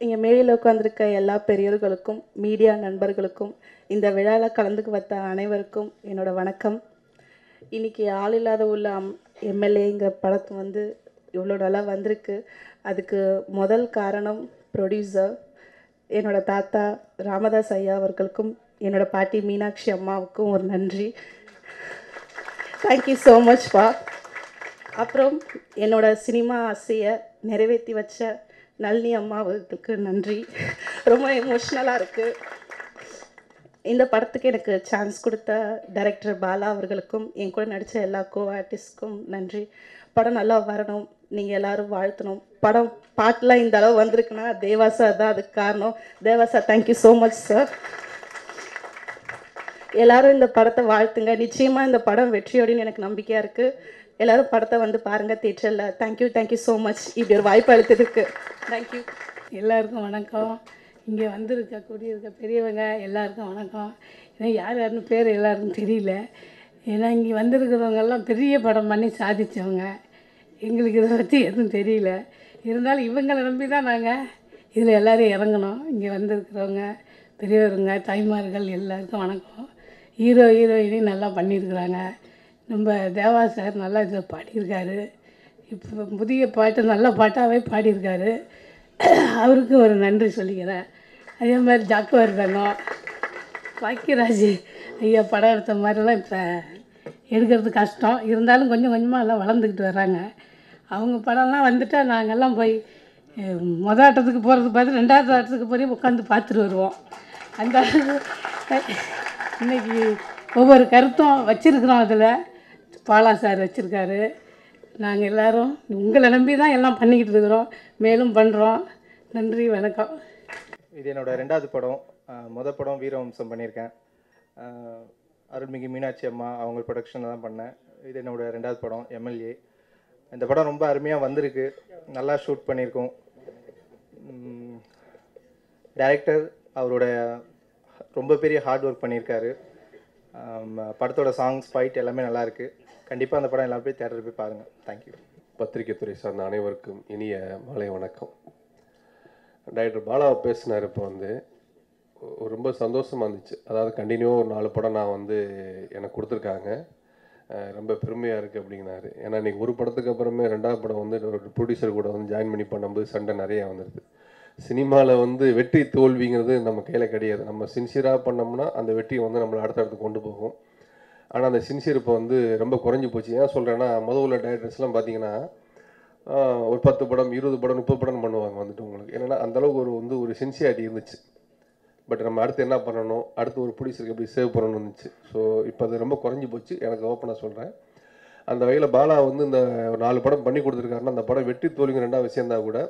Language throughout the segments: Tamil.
என் மேடையில் உட்காந்துருக்க எல்லா பெரியோர்களுக்கும் மீடியா நண்பர்களுக்கும் இந்த விழாவில் கலந்துக்கு வந்த அனைவருக்கும் என்னோட வணக்கம். இன்னைக்கு ஆள் இல்லாத உள்ள அம் எம்எல்ஏங்கிற படத்து வந்து இவ்வளோ நல்லா வந்திருக்கு. அதுக்கு முதல் காரணம் ப்ரொடியூசர் என்னோட தாத்தா ராமதாஸ் ஐயா அவர்களுக்கும் என்னோட பாட்டி மீனாட்சி அம்மாவுக்கும் ஒரு நன்றி. தேங்க்யூ ஸோ மச் அப்புறம் என்னோட சினிமா ஆசையை நிறைவேற்றி வச்ச நளினி அம்மாவுக்கு நன்றி. ரொம்ப எமோஷ்னலாக இருக்குது இந்த படத்துக்கு எனக்கு சான்ஸ் கொடுத்த டைரக்டர் பாலா அவர்களுக்கும் என் கூட நடித்த எல்லா கோ ஆர்டிஸ்ட்க்கும் நன்றி. படம் நல்லா வரணும். நீங்கள் எல்லாரும் வாழ்த்தணும். படம் பாட்டெலாம் இந்த அளவு வந்திருக்குன்னா தேவா சார் தான் அதுக்கு காரணம். Deva sir thank you so much sir எல்லாரும் இந்த படத்தை வாழ்த்துங்க. நிச்சயமாக இந்த படம் வெற்றியோடுன்னு எனக்கு நம்பிக்கையாக இருக்குது எல்லாரும் படத்தை வந்து பாருங்கள் தேட்டரில் தேங்க்யூ தேங்க்யூ ஸோ மச் இப்படி ஒரு வாய்ப்பு அளித்ததுக்கு. தேங்க்யூ எல்லாருக்கும் வணக்கம். இங்கே வந்திருக்க கூடியிருக்க பெரியவங்க எல்லாருக்கும் வணக்கம். ஏன்னா யார் யாருன்னு பேர் எல்லாருக்கும் தெரியல. ஏன்னா இங்கே வந்திருக்கிறவங்கெல்லாம் பெரிய படம் பண்ணி சாதித்தவங்க எங்களுக்கு இதை பற்றி எதுவும் தெரியல. இருந்தாலும் இவங்களை நம்பி தான் நாங்கள் இதில் எல்லோரும் இறங்கணும். இங்கே வந்திருக்கிறவங்க பெரியவருங்க தாய்மார்கள் எல்லாருக்கும் வணக்கம். ஹீரோ ஹீரோயினையும் நல்லா பண்ணியிருக்கிறாங்க. நம்ம தேவா சார் நல்லா இதில் பாடியிருக்காரு. இப்போ புதிய பாட்டு நல்ல பாட்டாகவே பாடியிருக்காரு. அவருக்கும் ஒரு நன்றி சொல்லிக்கிறேன். அதே மாதிரி ஜாக்குவார் தங்கம் பாக்கியராஜ் ஐயா படம் எடுத்த மாதிரிலாம் இப்போ எடுக்கிறது கஷ்டம். இருந்தாலும் கொஞ்சம் கொஞ்சமாக எல்லாம் வளர்ந்துக்கிட்டு வராங்க அவங்க படம்லாம் வந்துட்டால் நாங்கள்லாம் போய் மொதல் மொத ஆட்டத்துக்கு போகிறது பார்த்து ரெண்டாவது ஆட்டத்துக்கு போய் உட்காந்து பார்த்துட்டு வருவோம். அந்த அளவுக்கு இன்னைக்கு ஒவ்வொரு கருத்தும் வச்சுருக்குறோம் அதில். பாலா சார் வச்சுருக்காரு. நாங்கள் எல்லாரும் உங்களை நம்பி தான் எல்லாம் பண்ணிக்கிட்டு இருக்கிறோம். மேலும் பண்ணுறோம் நன்றி வணக்கம். இது என்னோட ரெண்டாவது படம். மொதல் முத படம் வீரவம்சம் பண்ணியிருக்கேன். அருள்மிகு மீனாட்சி அம்மா அவங்க ப்ரொடக்ஷனில் தான் பண்ணேன். இது என்னோடய ரெண்டாவது படம் எம்எல்ஏ இந்த படம் ரொம்ப அருமையாக வந்திருக்கு. நல்லா ஷூட் பண்ணியிருக்கோம். டைரக்டர் அவரோட ரொம்ப பெரிய ஹார்ட் ஒர்க் பண்ணியிருக்காரு. படத்தோட சாங்ஸ் ஃபைட் எல்லாமே நல்லாயிருக்கு கண்டிப்பாக அந்த படம் எல்லாரும் போய் தேட்டர் போய் பாருங்கள் தேங்க்யூ பத்திரிகை துறை சார்ந்த அனைவருக்கும் இனிய மாலை வணக்கம். டைரக்டர் பாலாவை பேசினார் இப்போ வந்து ரொம்ப சந்தோஷமாக இருந்துச்சு. அதாவது கண்டினியூவாக ஒரு நாலு படம் நான் வந்து எனக்கு கொடுத்துருக்காங்க. ரொம்ப பெருமையாக இருக்குது அப்படிங்கிறாரு. ஏன்னா இன்றைக்கி ஒரு படத்துக்கு அப்புறமே ரெண்டாவது படம் வந்து ஒரு ப்ரொடியூசர் கூட வந்து ஜாயின் பண்ணி பண்ணும்போது சண்டை நிறையா வந்துடுது சினிமாவில் வந்து வெற்றி தோல்விங்கிறது நம்ம கையில் கிடையாது. நம்ம சின்சியராக பண்ணோம்னா அந்த வெற்றி வந்து நம்மளை அடுத்தடுத்து கொண்டு போகும். ஆனால் அந்த சின்சியர் இப்போ வந்து ரொம்ப குறைஞ்சி போச்சு. ஏன் சொல்கிறேன்னா முதல் உள்ள டைரக்டர்ஸ்லாம் பார்த்தீங்கன்னா ஒரு பத்து படம் இருபது படம் முப்பது படம் பண்ணுவாங்க வந்துட்டு உங்களுக்கு. என்னென்னா அந்தளவுக்கு ஒரு வந்து ஒரு சின்சியாரிட்டி இருந்துச்சு. பட் நம்ம அடுத்து என்ன பண்ணணும்? அடுத்து ஒரு ப்ரொடியூசருக்கு எப்படி சேவ் பண்ணணும்னு இருந்துச்சு. ஸோ இப்போ அது ரொம்ப குறைஞ்சி போச்சு. எனக்கு ஓப்பனாக சொல்கிறேன் அந்த வகையில் பாலா வந்து இந்த ஒரு நாலு படம் பண்ணி கொடுத்துருக்காருன்னா அந்த படம் வெற்றி தோல்விங்க ரெண்டாவது விஷயந்தான் கூட.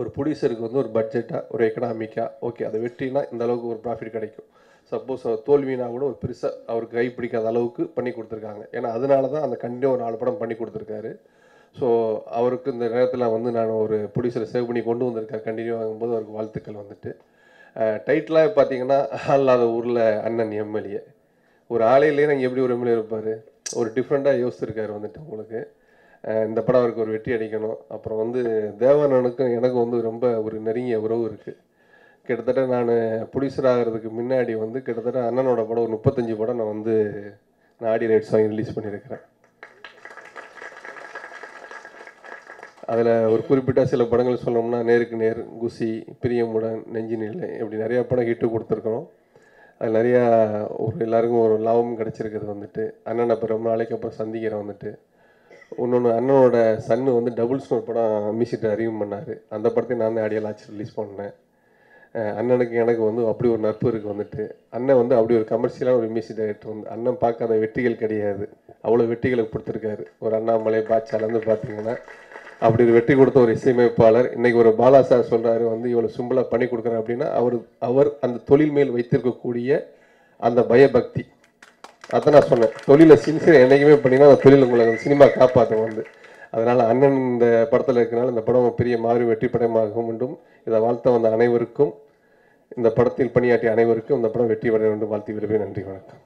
ஒரு ப்ரொடியூசருக்கு வந்து ஒரு பட்ஜெட்டாக ஒரு எக்கனாமிக்காக ஓகே அது வெற்றினா இந்த அளவுக்கு ஒரு ப்ராஃபிட் கிடைக்கும். சப்போஸ் தோல்வினா கூட ஒரு பெருசாக அவருக்கு கை பிடிக்காத அளவுக்கு பண்ணி கொடுத்துருக்காங்க. ஏன்னா அதனால தான் அந்த கண்டினியூ ஒரு நாலு படம் பண்ணி கொடுத்துருக்காரு. ஸோ அவருக்கு இந்த நேரத்தில் வந்து நான் ஒரு ப்ரொடியூசரை சேவ் பண்ணி கொண்டு வந்திருக்கேன் கண்டினியூ ஆகும்போது அவருக்கு வாழ்த்துக்கள் வந்துட்டு. டைட்டிலாக பார்த்தீங்கன்னா ஆள் இல்லாத ஊரில் அண்ணன் எம்எல்ஏ. ஒரு ஆளே இல்லையே நாங்கள் எப்படி ஒரு எம்எல்ஏ இருப்பார்? ஒரு டிஃப்ரெண்ட்டாக யோசிச்சிருக்காரு வந்துட்டு உங்களுக்கு இந்த படம் அவருக்கு ஒரு வெற்றி அடிக்கணும். அப்புறம் வந்து தேவானனுக்கும் எனக்கும் வந்து ரொம்ப ஒரு நெருங்கிய உறவு இருக்குது கிட்டத்தட்ட நான் ப்ரொடியூசர் ஆகிறதுக்கு முன்னாடி வந்து கிட்டத்தட்ட அண்ணனோட படம் ஒரு முப்பத்தஞ்சு படம் நான் வந்து நான் ஆடியோ ரைட்ஸ் வாங்கி ரிலீஸ் பண்ணியிருக்கிறேன். அதில் ஒரு குறிப்பிட்ட சில படங்கள் சொன்னோம்னா நேருக்கு நேர் குசி பிரியமுடன் நெஞ்சு நிலை இப்படி நிறையா படம் ஹிட்டு கொடுத்துருக்குறோம். அது நிறையா ஒரு எல்லாருக்கும் ஒரு லாபம் கிடச்சிருக்கிறது வந்துட்டு. அண்ணனை இப்போ ரொம்ப நாளைக்கு அப்புறம் சந்திக்கிறேன் வந்துட்டு. இன்னொன்று அண்ணனோட சன்னு வந்து டபுள்ஸ்னு ஒரு படம் மியூசிக் அறிவும் பண்ணார். அந்த படத்தையும் நான் தான் ஆடியோ லான்ச் ரிலீஸ் பண்ணேன். அண்ணனுக்கு எனக்கு வந்து அப்படி ஒரு நட்பு இருக்குது வந்துட்டு. அண்ணன் வந்து அப்படி ஒரு கமர்ஷியலான ஒரு மியூசிக் டைரக்டர் வந்து அண்ணன் பார்க்காத வெற்றிகள் கிடையாது. அவ்வளோ வெற்றிகளை கொடுத்துருக்காரு. ஒரு அண்ணாமலை பாட்சாலேருந்து பார்த்தீங்கன்னா அப்படி ஒரு வெற்றி கொடுத்த ஒரு இசையமைப்பாளர். இன்னைக்கு ஒரு பாலா சார் சொல்கிறாரு வந்து இவ்வளோ சிம்பிளாக பண்ணி கொடுக்குறேன் அப்படின்னா அவர் அவர் அந்த தொழில் மேல் வைத்திருக்கக்கூடிய அந்த பயபக்தி. அதை நான் சொன்னேன். தொழிலை சின்சியர் என்றைக்குமே பண்ணினா அந்த தொழில் உங்களை அந்த சினிமா காப்பாற்றும் வந்து. அதனால் அண்ணன் இந்த படத்தில் இருக்கிறனால இந்த படம் பெரிய மாறி வெற்றி படமாகும் என்றும் இதை வாழ்த்த வந்த அனைவருக்கும் இந்த படத்தில் பணியாற்றிய அனைவருக்கும் இந்த படம் வெற்றி பெற வேண்டும் வாழ்த்து விரும்பி நன்றி வணக்கம்.